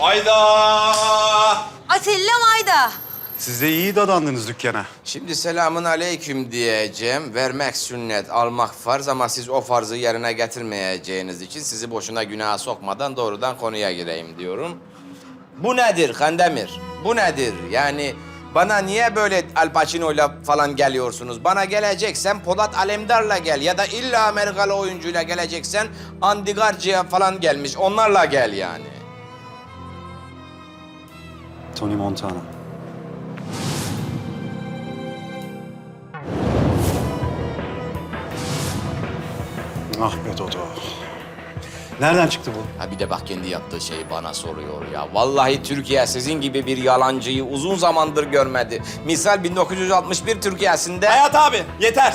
Hayda! Atilla Mayda. Siz de iyi dadandınız dükkana. Şimdi selamun aleyküm diyeceğim. Vermek sünnet, almak farz ama siz o farzı yerine getirmeyeceğiniz için sizi boşuna günaha sokmadan doğrudan konuya gireyim diyorum. Bu nedir Kandemir? Bu nedir? Yani bana niye böyle Al Pacino'yla falan geliyorsunuz? Bana geleceksen Polat Alemdar'la gel ya da illa Amerikalı oyuncuyla geleceksen Andy Garcia falan gelmiş. Onlarla gel yani. Tony Montana. Ah be Dodo. Nereden çıktı bu? Ha bir de bak kendi yaptığı şeyi bana soruyor ya. Vallahi Türkiye sizin gibi bir yalancıyı uzun zamandır görmedi. Misal 1961 Türkiye'sinde... Hayat abi yeter.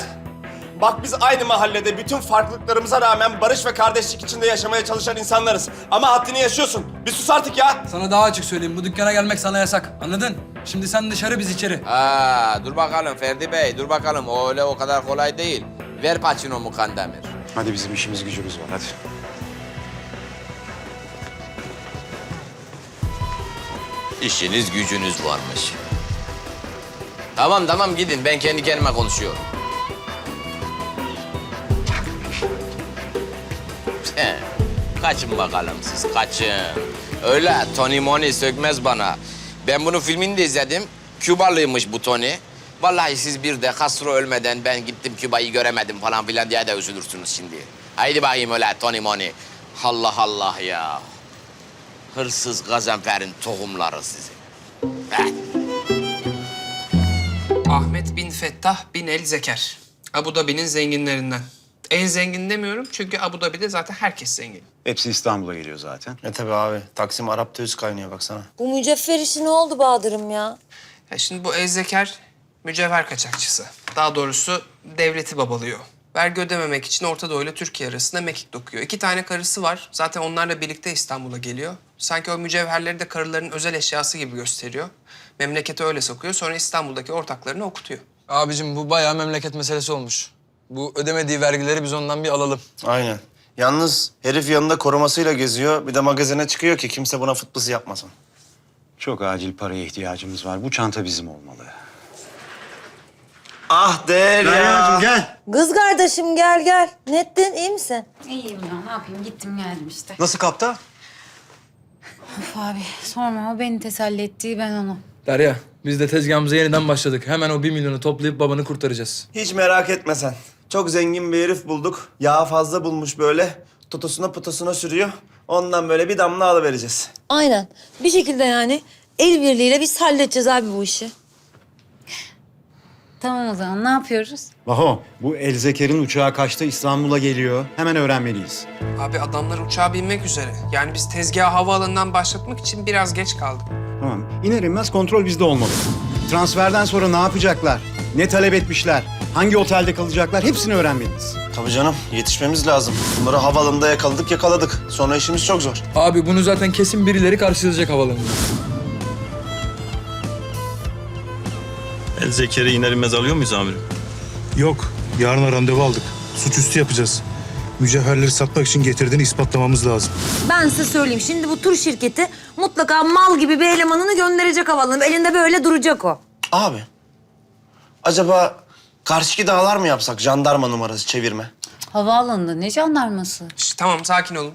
Bak biz aynı mahallede bütün farklılıklarımıza rağmen barış ve kardeşlik içinde yaşamaya çalışan insanlarız. Ama haddini yaşıyorsun. Bir sus artık ya. Sana daha açık söyleyeyim. Bu dükkana gelmek sana yasak. Anladın? Şimdi sen dışarı biz içeri. Ha, dur bakalım Ferdi Bey, dur bakalım. O öyle o kadar kolay değil. Ver Pacino'mu Kandemir. Hadi bizim işimiz gücümüz var hadi. İşiniz gücünüz varmış. Tamam tamam gidin ben kendi kendime konuşuyorum. Kaçın bakalım siz kaçın. Öyle Tony Moni sökmez bana. Ben bunun filmini de izledim. Kübalıymış bu Tony. Vallahi siz bir de Castro ölmeden ben gittim Küba'yı göremedim falan filan diye de üzülürsünüz şimdi. Haydi bakayım öyle Tony Moni. Allah Allah ya. Hırsız Gazanfer'in tohumları sizi. Ahmet bin Fettah bin El Zeker. Abu Dhabi'nin zenginlerinden. En zengin demiyorum çünkü Abu Dhabi'de zaten herkes zengin. Hepsi İstanbul'a geliyor zaten. E tabi abi. Taksim Arap döviz kaynıyor baksana. Bu mücevher işi ne oldu Bahadır'ım ya? Ya şimdi bu El Zeker mücevher kaçakçısı. Daha doğrusu devleti babalıyor. Vergi ödememek için Orta Doğu ile Türkiye arasında mekik dokuyor. İki tane karısı var. Zaten onlarla birlikte İstanbul'a geliyor. Sanki o mücevherleri de karıların özel eşyası gibi gösteriyor. Memlekete öyle sokuyor. Sonra İstanbul'daki ortaklarını okutuyor. Abicim bu bayağı memleket meselesi olmuş. Bu ödemediği vergileri biz ondan bir alalım. Aynen. Yalnız herif yanında korumasıyla geziyor. Bir de magazine çıkıyor ki kimse buna fıtbısı yapmasın. Çok acil paraya ihtiyacımız var. Bu çanta bizim olmalı. Ah der ya. gel. Kız kardeşim gel gel. Nettin iyi misin? İyiyim ya ne yapayım gittim geldim işte. Nasıl kapta? Of abi sorma o beni teselli etti ben onu. Derya biz de tezgahımıza yeniden başladık. Hemen o bir milyonu toplayıp babanı kurtaracağız. Hiç merak etme sen. Çok zengin bir herif bulduk. Yağı fazla bulmuş böyle. Totosuna putosuna sürüyor. Ondan böyle bir damla alıvereceğiz. Aynen. Bir şekilde yani el birliğiyle biz halledeceğiz abi bu işi. Tamam o zaman ne yapıyoruz? Vaho, bu Elzeker'in uçağı kaçta İstanbul'a geliyor. Hemen öğrenmeliyiz. Abi adamlar uçağa binmek üzere. Yani biz tezgahı havaalanından başlatmak için biraz geç kaldık. Tamam. İner inmez kontrol bizde olmalı. Transferden sonra ne yapacaklar? Ne talep etmişler? Hangi otelde kalacaklar? Hepsini öğrenmeliyiz. Tabii canım yetişmemiz lazım. Bunları havaalanında yakaladık yakaladık. Sonra işimiz çok zor. Abi bunu zaten kesin birileri karşılayacak havalarında. El Zekeri iner inmez alıyor muyuz amirim? Yok. Yarına randevu aldık. Suçüstü yapacağız. Mücevherleri satmak için getirdiğini ispatlamamız lazım. Ben size söyleyeyim. Şimdi bu tur şirketi mutlaka mal gibi bir elemanını gönderecek havalanıp elinde böyle duracak o. Abi. Acaba karşıki dağlar mı yapsak jandarma numarası çevirme? Havaalanında ne jandarması? Şş, tamam sakin olun.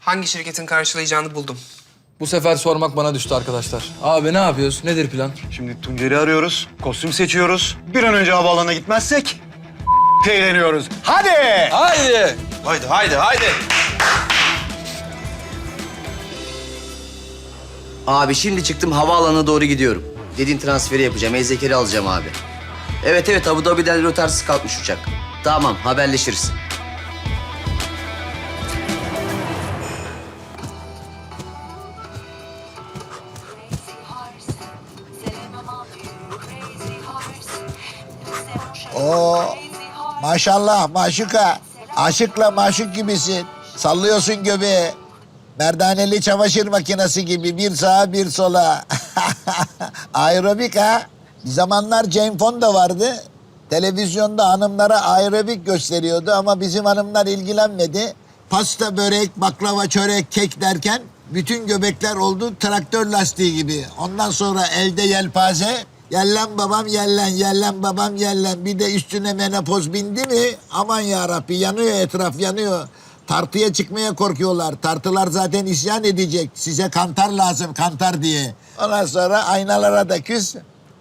Hangi şirketin karşılayacağını buldum. Bu sefer sormak bana düştü arkadaşlar. Abi ne yapıyoruz? Nedir plan? Şimdi Tuncer'i arıyoruz, kostüm seçiyoruz. Bir an önce havaalanına gitmezsek eğleniyoruz. Hadi! Haydi! Haydi haydi haydi. Abi şimdi çıktım havaalanına doğru gidiyorum. Dediğin transferi yapacağım. Ezekeri alacağım abi. Evet evet Abu Dhabi'den rotarsız kalkmış uçak. Tamam haberleşiriz. Oo, maşallah maşuka. Aşıkla maşuk gibisin. Sallıyorsun göbeği. Merdaneli çamaşır makinesi gibi bir sağa bir sola. Aerobik ha. Bir zamanlar Jane Fonda vardı. Televizyonda hanımlara aerobik gösteriyordu ama bizim hanımlar ilgilenmedi. Pasta, börek, baklava, çörek, kek derken Bütün göbekler oldu traktör lastiği gibi. Ondan sonra elde yelpaze. Yellen babam yellen, yellen babam yellen. Bir de üstüne menopoz bindi mi? Aman ya Rabbi yanıyor etraf yanıyor. Tartıya çıkmaya korkuyorlar. Tartılar zaten isyan edecek. Size kantar lazım kantar diye. Ondan sonra aynalara da küs,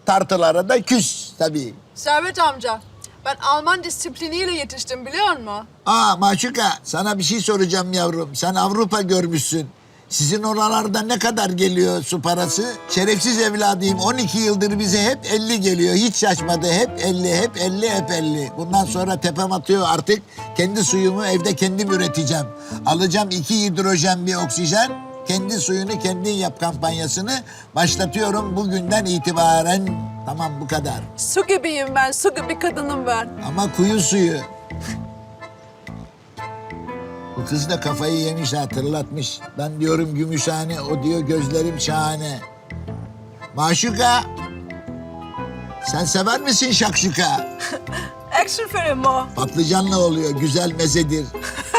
tartılara da küs tabii. Servet amca, ben Alman disipliniyle yetiştim biliyor musun? Aa Maşuka sana bir şey soracağım yavrum. Sen Avrupa görmüşsün. Sizin oralarda ne kadar geliyor su parası? Şerefsiz evladıyım 12 yıldır bize hep 50 geliyor. Hiç şaşmadı. Hep 50, hep 50, hep 50. Bundan sonra tepem atıyor artık. Kendi suyumu evde kendim üreteceğim. Alacağım iki hidrojen bir oksijen. Kendi suyunu kendin yap kampanyasını başlatıyorum bugünden itibaren. Tamam bu kadar. Su gibiyim ben, su gibi kadınım ben. Ama kuyu suyu. Bu kız da kafayı yemiş hatırlatmış. Ben diyorum gümüşhane, o diyor gözlerim şahane. Maşuka. Sen sever misin şakşuka? Action film o. Patlıcanla oluyor, güzel mezedir.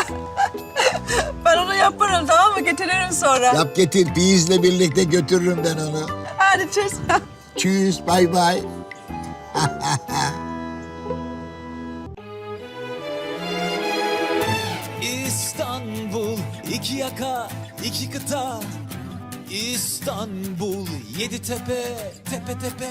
Yaparım tamam mı? Getiririm sonra. Yap getir, piyizle birlikte götürürüm ben onu. Hadi cheers. Tschüss, bay bay. İstanbul iki yaka iki kıta İstanbul yedi tepe tepe tepe